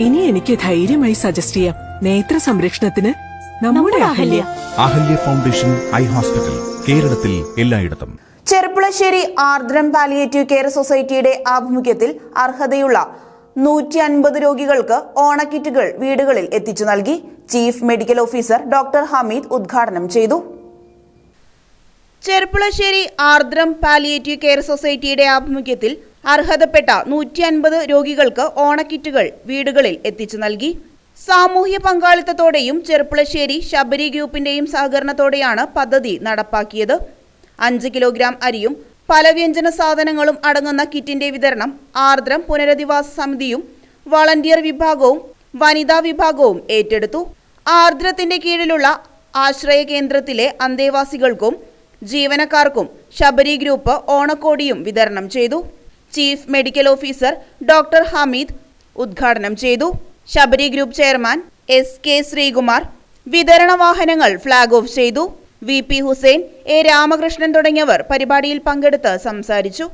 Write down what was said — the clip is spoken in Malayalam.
ഇനി എനിക്ക് ധൈര്യമായി സജസ്റ്റ് ചെയ്യാം. നേത്ര സംരക്ഷണത്തിന് നമ്മുടെ Ahalya. Ahalya. Foundation eye hospital കേരളത്തിൽ എല്ലായിടത്തും. ചെറുപ്പുളശ്ശേരി ആർദ്രം പാലിയേറ്റീവ് കെയർ സൊസൈറ്റിയുടെ ആഭിമുഖ്യത്തിൽ അർഹതയുള്ള നൂറ്റി അൻപത് രോഗികൾക്ക് ഓണക്കിറ്റുകൾ വീടുകളിൽ എത്തിച്ചു നൽകി chief medical officer doctor Hameed ഉദ്ഘാടനം ചെയ്തു. ചെറുപ്പുളശ്ശേരി ആർദ്രം പാലിയേറ്റീവ് കെയർ സൊസൈറ്റിയുടെ ആഭിമുഖ്യത്തിൽ അർഹതപ്പെട്ട നൂറ്റി അൻപത് രോഗികൾക്ക് ഓണക്കിറ്റുകൾ വീടുകളിൽ എത്തിച്ചു നൽകി. സാമൂഹ്യ പങ്കാളിത്തത്തോടെയും ചെർപ്പുളശ്ശേരി ശബരി ഗ്രൂപ്പിന്റെയും സഹകരണത്തോടെയാണ് പദ്ധതി നടപ്പാക്കിയത്. അഞ്ച് കിലോഗ്രാം അരിയും പല വ്യഞ്ജന സാധനങ്ങളും അടങ്ങുന്ന കിറ്റിന്റെ വിതരണം ആർദ്രം പുനരധിവാസ സമിതിയും വളണ്ടിയർ വിഭാഗവും വനിതാ വിഭാഗവും ഏറ്റെടുത്തു. ആർദ്രത്തിന്റെ കീഴിലുള്ള ആശ്രയ കേന്ദ്രത്തിലെ അന്തേവാസികൾക്കും ജീവനക്കാർക്കും ശബരി ഗ്രൂപ്പ് ഓണക്കോടിയും വിതരണം ചെയ്തു. Chief medical officer doctor Hameed ഉദ്ഘാടനം ചെയ്തു. Sabari group chairman S K Sreekumar വിതരണ വാഹനങ്ങൾ ഫ്ളാഗ് ഓഫ് ചെയ്തു. V P Hussain A Ramakrishnan തുടങ്ങിയവർ പരിപാടിയിൽ പങ്കെടുത്ത് സംസാരിച്ചു.